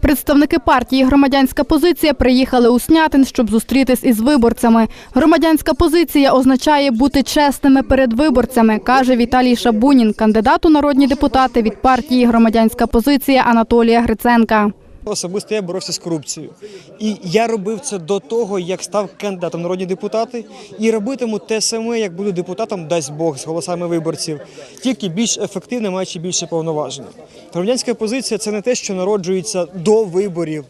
Представники партії Громадянська позиція приїхали у Снятин, щоб зустрітись із виборцями. Громадянська позиція означає бути чесними перед виборцями, каже Віталій Шабунін, кандидат у народні депутати від партії Громадянська позиція Анатолія Гриценка. Особисто я боровся з корупцією. І я робив це до того, як став кандидатом народні депутати, і робитиму те саме, як буду депутатом, дасть Бог з голосами виборців, тільки більш ефективно, маючи більше повноважень. Громадянська позиція це не те, що народжується до виборів,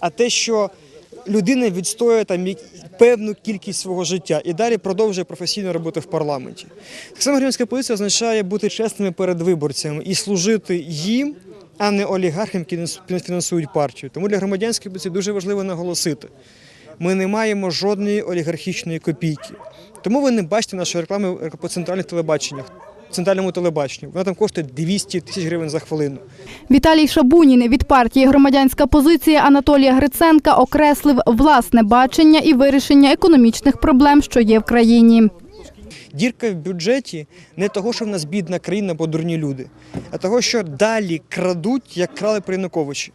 а те, що людина відстоює там певну кількість свого життя і далі продовжує професійно роботи в парламенті. Так само громадянська позиція означає бути чесними перед виборцями і служити їм, а не олігархам, які фінансують партію. Тому для громадянської позиції дуже важливо наголосити. Ми не маємо жодної олігархічної копійки. Тому ви не бачите нашої реклами по центральних телебаченнях. Центральному телебаченню. Вона там коштує 200 тисяч гривень за хвилину. Віталій Шабунін від партії Громадянська позиція Анатолія Гриценка окреслив власне бачення і вирішення економічних проблем, що є в країні. Дірка в бюджеті не того, що в нас бідна країна або дурні люди, а того, що далі крадуть, як крали при Януковичі.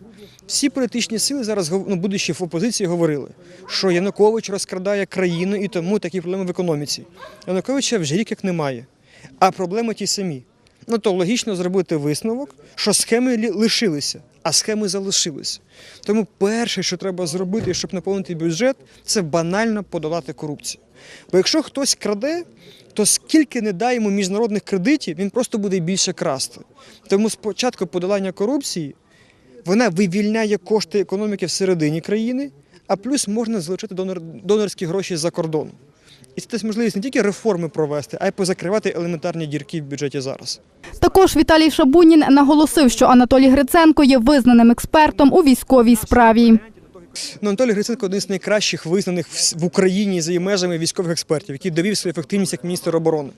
Всі політичні сили зараз, ну, будучи в опозиції, говорили, що Янукович розкрадає країну і тому такі проблеми в економіці. Януковича вже рік як немає, а проблеми ті самі. Ну то логічно зробити висновок, що схеми лишилися, а схеми залишилися. Тому перше, що треба зробити, щоб наповнити бюджет, це банально подолати корупцію. Бо якщо хтось краде, то скільки не дай йому міжнародних кредитів, він просто буде більше красти. Тому спочатку подолання корупції вона вивільняє кошти економіки всередині країни, а плюс можна залучати донор, донорські гроші з-за кордону. І це дасть можливість не тільки реформи провести, а й позакривати елементарні дірки в бюджеті зараз. Також Віталій Шабунін наголосив, що Анатолій Гриценко є визнаним експертом у військовій справі. Ну, Анатолій Гриценко один з найкращих визнаних в в Україні за її межами військових експертів, який довів свою ефективність як міністр оборони.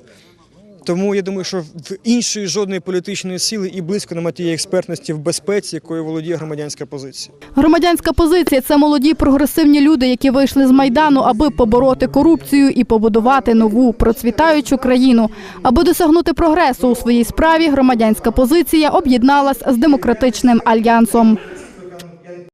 Тому я думаю, що в іншої жодної політичної сили і близько немає тієї експертності в безпеці, якою володіє громадянська позиція. Громадянська позиція це молоді прогресивні люди, які вийшли з майдану, аби побороти корупцію і побудувати нову процвітаючу країну. Аби досягнути прогресу у своїй справі, громадянська позиція об'єдналась з демократичним альянсом.